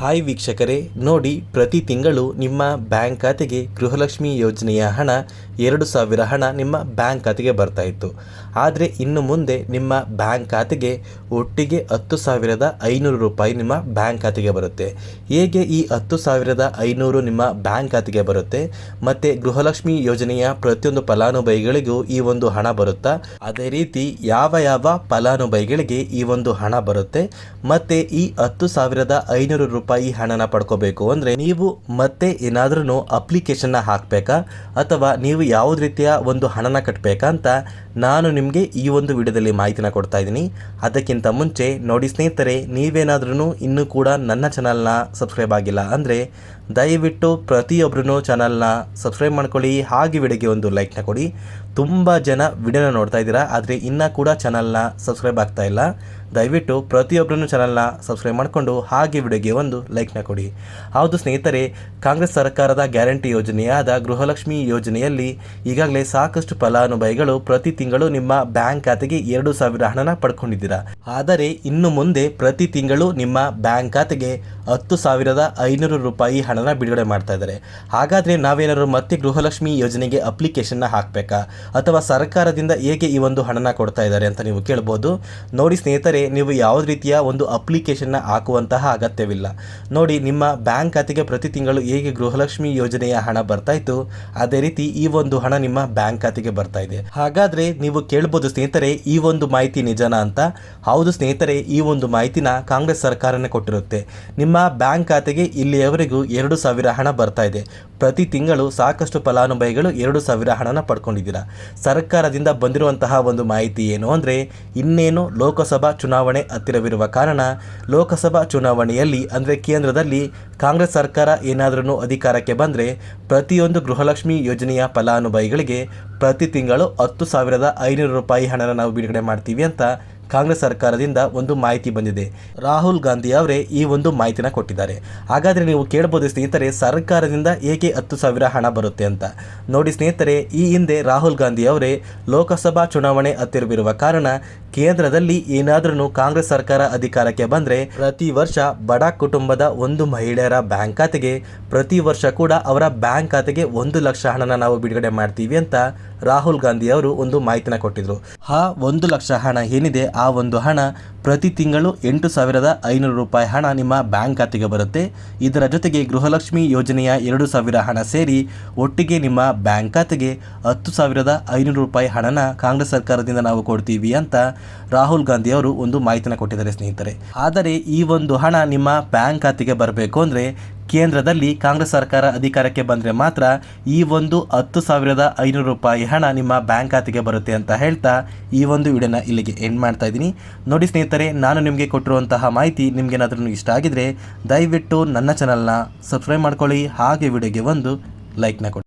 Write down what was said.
Hi ವೀಕ್ಷಕರೇ, ನೋಡಿ ಪ್ರತಿ ತಿಂಗಳು ನಿಮ್ಮ ಬ್ಯಾಂಕ್ ಖಾತೆಗೆ ಗೃಹಲಕ್ಷ್ಮಿ ಯೋಜನೆಯ ಹಣ ಎರಡು ಸಾವಿರ ಹಣ ನಿಮ್ಮ ಬ್ಯಾಂಕ್ ಖಾತೆಗೆ ಬರ್ತಾ ಇತ್ತು. ಆದರೆ ಇನ್ನು ಮುಂದೆ ನಿಮ್ಮ ಬ್ಯಾಂಕ್ ಖಾತೆಗೆ ಒಟ್ಟಿಗೆ ಹತ್ತು ಸಾವಿರದ ಐನೂರು ರೂಪಾಯಿ ನಿಮ್ಮ ಬ್ಯಾಂಕ್ ಖಾತೆಗೆ ಬರುತ್ತೆ. ಹೇಗೆ ಈ ಹತ್ತು ಸಾವಿರದ ಐನೂರು ನಿಮ್ಮ ಬ್ಯಾಂಕ್ ಖಾತೆಗೆ ಬರುತ್ತೆ? ಮತ್ತು ಗೃಹಲಕ್ಷ್ಮಿ ಯೋಜನೆಯ ಪ್ರತಿಯೊಂದು ಫಲಾನುಭವಿಗಳಿಗೂ ಈ ಒಂದು ಹಣ ಬರುತ್ತಾ? ಅದೇ ರೀತಿ ಯಾವ ಯಾವ ಫಲಾನುಭವಿಗಳಿಗೆ ಈ ಒಂದು ಹಣ ಬರುತ್ತೆ? ಮತ್ತು ಈ ಹತ್ತು ಸಾವಿರದ ಐನೂರು ರೂಪಾಯಿ ಹಣನ ಪಡ್ಕೋಬೇಕು. ಅಂದರೆ ನೀವು ಮತ್ತೆ ಏನಾದ್ರೂ ಅಪ್ಲಿಕೇಶನ್ನ ಹಾಕಬೇಕಾ? ಅಥವಾ ನೀವು ಯಾವುದೇ ರೀತಿಯ ಒಂದು ಹಣನ ಕಟ್ಟಬೇಕಾ ಅಂತ ನಾನು ನಿಮಗೆ ಈ ಒಂದು ವಿಡಿಯೋದಲ್ಲಿ ಮಾಹಿತಿನ ಕೊಡ್ತಾ ಇದ್ದೀನಿ. ಅದಕ್ಕಿಂತ ಮುಂಚೆ ನೋಡಿ ಸ್ನೇಹಿತರೆ ನೀವೇನಾದ್ರೂ ಇನ್ನೂ ಕೂಡ ನನ್ನ ಚಾನಲ್ನ ಸಬ್ಸ್ಕ್ರೈಬ್ ಆಗಿಲ್ಲ ಅಂದರೆ ದಯವಿಟ್ಟು ಪ್ರತಿಯೊಬ್ಬರೂ ಚಾನಲ್ನ ಸಬ್ಸ್ಕ್ರೈಬ್ ಮಾಡ್ಕೊಳ್ಳಿ. ಹಾಗೆ ವಿಡಿಯೋಗೆ ಒಂದು ಲೈಕ್ನ ಕೊಡಿ. ತುಂಬ ಜನ ವಿಡಿಯೋನ ನೋಡ್ತಾ ಇದ್ದೀರಾ, ಆದರೆ ಇನ್ನೂ ಕೂಡ ಚಾನಲ್ನ ಸಬ್ಸ್ಕ್ರೈಬ್ ಆಗ್ತಾ ಇಲ್ಲ. ದಯವಿಟ್ಟು ಪ್ರತಿಯೊಬ್ಬರನ್ನು ಚಾನಲ್ನ ಸಬ್ಸ್ಕ್ರೈಬ್ ಮಾಡಿಕೊಂಡು ಹಾಗೆ ವಿಡಿಯೋಗೆ ಒಂದು ಲೈಕ್ನ ಕೊಡಿ. ಹೌದು ಸ್ನೇಹಿತರೆ, ಕಾಂಗ್ರೆಸ್ ಸರ್ಕಾರದ ಗ್ಯಾರಂಟಿ ಯೋಜನೆಯಾದ ಗೃಹಲಕ್ಷ್ಮಿ ಯೋಜನೆಯಲ್ಲಿ ಈಗಾಗಲೇ ಸಾಕಷ್ಟು ಫಲಾನುಭವಿಗಳು ಪ್ರತಿ ತಿಂಗಳು ನಿಮ್ಮ ಬ್ಯಾಂಕ್ ಖಾತೆಗೆ ಎರಡು ಸಾವಿರ ಹಣನ ಪಡ್ಕೊಂಡಿದ್ದೀರಾ? ಆದರೆ ಇನ್ನು ಮುಂದೆ ಪ್ರತಿ ತಿಂಗಳು ನಿಮ್ಮ ಬ್ಯಾಂಕ್ ಖಾತೆಗೆ ಹತ್ತು ಸಾವಿರದ ಐನೂರು ರೂಪಾಯಿ ಹಣನ ಬಿಡುಗಡೆ ಮಾಡ್ತಾ ಇದ್ದಾರೆ. ಹಾಗಾದರೆ ನಾವೇನಾದರೂ ಮತ್ತೆ ಗೃಹಲಕ್ಷ್ಮಿ ಯೋಜನೆಗೆ ಅಪ್ಲಿಕೇಶನ್ನ ಹಾಕಬೇಕಾ? ಅಥವಾ ಸರ್ಕಾರದಿಂದ ಹೇಗೆ ಈ ಒಂದು ಹಣನ ಕೊಡ್ತಾ ಇದ್ದಾರೆ ಅಂತ ನೀವು ಕೇಳ್ಬೋದು. ನೋಡಿ ಸ್ನೇಹಿತರೆ, ನೀವು ಯಾವುದೇ ರೀತಿಯ ಒಂದು ಅಪ್ಲಿಕೇಶನ್ನ ಹಾಕುವಂತಹ ಅಗತ್ಯವಿಲ್ಲ. ನೋಡಿ, ನಿಮ್ಮ ಬ್ಯಾಂಕ್ ಖಾತೆಗೆ ಪ್ರತಿ ತಿಂಗಳು ಹೇಗೆ ಗೃಹಲಕ್ಷ್ಮಿ ಯೋಜನೆಯ ಹಣ ಬರ್ತಾ ಇತ್ತು, ಅದೇ ರೀತಿ ಈ ಒಂದು ಹಣ ನಿಮ್ಮ ಬ್ಯಾಂಕ್ ಖಾತೆಗೆ ಬರ್ತಾ ಇದೆ. ಹಾಗಾದರೆ ನೀವು ಕೇಳ್ಬೋದು ಸ್ನೇಹಿತರೆ, ಈ ಒಂದು ಮಾಹಿತಿ ನಿಜನಾ ಅಂತ? ಹೌದು ಸ್ನೇಹಿತರೆ, ಈ ಒಂದು ಮಾಹಿತಿನ ಕಾಂಗ್ರೆಸ್ ಸರ್ಕಾರನೇ ಕೊಟ್ಟಿರುತ್ತೆ. ನಿಮ್ಮ ಬ್ಯಾಂಕ್ ಖಾತೆಗೆ ಇಲ್ಲಿಯವರೆಗೂ ಎರಡು ಸಾವಿರ ಹಣ ಬರ್ತಾ ಇದೆ. ಪ್ರತಿ ತಿಂಗಳು ಸಾಕಷ್ಟು ಫಲಾನುಭವಿಗಳು ಎರಡು ಸಾವಿರ ಹಣನ ಪಡ್ಕೊಂಡಿದ್ದೀರಾ? ಸರ್ಕಾರದಿಂದ ಬಂದಿರುವಂತಹ ಒಂದು ಮಾಹಿತಿ ಏನು ಅಂದರೆ, ಇನ್ನೇನು ಲೋಕಸಭಾ ಚುನಾವಣೆ ಹತ್ತಿರವಿರುವ ಕಾರಣ, ಲೋಕಸಭಾ ಚುನಾವಣೆಯಲ್ಲಿ ಅಂದರೆ ಕೇಂದ್ರದಲ್ಲಿ ಕಾಂಗ್ರೆಸ್ ಸರ್ಕಾರ ಏನಾದರೂ ಅಧಿಕಾರಕ್ಕೆ ಬಂದರೆ, ಪ್ರತಿಯೊಂದು ಗೃಹಲಕ್ಷ್ಮಿ ಯೋಜನೆಯ ಫಲಾನುಭವಿಗಳಿಗೆ ಪ್ರತಿ ತಿಂಗಳು ಹತ್ತು ಸಾವಿರದ ಐನೂರು ರೂಪಾಯಿ ಹಣನ ನಾವು ಬಿಡುಗಡೆ ಮಾಡ್ತೀವಿ ಅಂತ ಕಾಂಗ್ರೆಸ್ ಸರ್ಕಾರದಿಂದ ಒಂದು ಮಾಹಿತಿ ಬಂದಿದೆ. ರಾಹುಲ್ ಗಾಂಧಿ ಅವರೇ ಈ ಒಂದು ಮಾಹಿತಿನ ಕೊಟ್ಟಿದ್ದಾರೆ. ಹಾಗಾದರೆ ನೀವು ಕೇಳಬಹುದು ಸ್ನೇಹಿತರೆ, ಸರ್ಕಾರದಿಂದ ಏಕೆ ಹತ್ತು ಸಾವಿರ ಹಣ ಬರುತ್ತೆ ಅಂತ. ನೋಡಿ ಸ್ನೇಹಿತರೆ, ಈ ಹಿಂದೆ ರಾಹುಲ್ ಗಾಂಧಿ ಅವರೇ ಲೋಕಸಭಾ ಚುನಾವಣೆ ಹತ್ತಿರವಿರುವ ಕಾರಣ ಕೇಂದ್ರದಲ್ಲಿ ಏನಾದ್ರೂ ಕಾಂಗ್ರೆಸ್ ಸರ್ಕಾರ ಅಧಿಕಾರಕ್ಕೆ ಬಂದರೆ ಪ್ರತಿ ವರ್ಷ ಬಡ ಕುಟುಂಬದ ಒಂದು ಮಹಿಳೆಯರ ಬ್ಯಾಂಕ್ ಖಾತೆಗೆ ಪ್ರತಿ ವರ್ಷ ಕೂಡ ಅವರ ಬ್ಯಾಂಕ್ ಖಾತೆಗೆ ಒಂದು ಲಕ್ಷ ಹಣನ ನಾವು ಬಿಡುಗಡೆ ಮಾಡ್ತೀವಿ ಅಂತ ರಾಹುಲ್ ಗಾಂಧಿ ಅವರು ಒಂದು ಮಾಹಿತಿನ ಕೊಟ್ಟಿದ್ರು. ಆ ಒಂದು ಲಕ್ಷ ಹಣ ಏನಿದೆ ಆ ಒಂದು ಹಣ ಪ್ರತಿ ತಿಂಗಳು ಎಂಟು ಸಾವಿರದ ಐನೂರು ರೂಪಾಯಿ ಹಣ ನಿಮ್ಮ ಬ್ಯಾಂಕ್ ಖಾತೆಗೆ ಬರುತ್ತೆ. ಇದರ ಜೊತೆಗೆ ಗೃಹಲಕ್ಷ್ಮಿ ಯೋಜನೆಯ ಎರಡು ಸಾವಿರ ಹಣ ಸೇರಿ ಒಟ್ಟಿಗೆ ನಿಮ್ಮ ಬ್ಯಾಂಕ್ ಖಾತೆಗೆ ಹತ್ತು ಸಾವಿರದ ಐನೂರು ರೂಪಾಯಿ ಹಣನ ಕಾಂಗ್ರೆಸ್ ಸರ್ಕಾರದಿಂದ ನಾವು ಕೊಡ್ತೀವಿ ಅಂತ ರಾಹುಲ್ ಗಾಂಧಿ ಅವರು ಒಂದು ಮಾಹಿತಿನ ಕೊಟ್ಟಿದ್ದಾರೆ ಸ್ನೇಹಿತರೆ. ಆದರೆ ಈ ಒಂದು ಹಣ ನಿಮ್ಮ ಬ್ಯಾಂಕ್ ಖಾತೆಗೆ ಬರಬೇಕು ಅಂದರೆ ಕೇಂದ್ರದಲ್ಲಿ ಕಾಂಗ್ರೆಸ್ ಸರ್ಕಾರ ಅಧಿಕಾರಕ್ಕೆ ಬಂದರೆ ಮಾತ್ರ ಈ ಒಂದು ಹತ್ತು ಸಾವಿರದ ಐನೂರು ರೂಪಾಯಿ ಹಣ ನಿಮ್ಮ ಬ್ಯಾಂಕ್ ಖಾತೆಗೆ ಬರುತ್ತೆ ಅಂತ ಹೇಳ್ತಾ ಈ ಒಂದು ವಿಡಿಯೋನ ಇಲ್ಲಿಗೆ ಎಂಡ್ ಮಾಡ್ತಾ ಇದ್ದೀನಿ. ನೋಡಿ ಸ್ನೇಹಿತರೆ, ನಾನು ನಿಮಗೆ ಕೊಟ್ಟಿರುವಂತಹ ಮಾಹಿತಿ ನಿಮಗೇನಾದ್ರೂ ಇಷ್ಟ ಆಗಿದ್ರೆ ದಯವಿಟ್ಟು ನನ್ನ ಚಾನಲ್ನ ಸಬ್ಸ್ಕ್ರೈಬ್ ಮಾಡ್ಕೊಳ್ಳಿ. ಹಾಗೆ ವಿಡಿಯೋಗೆ ಒಂದು ಲೈಕ್ನ ಕೊಡಿ.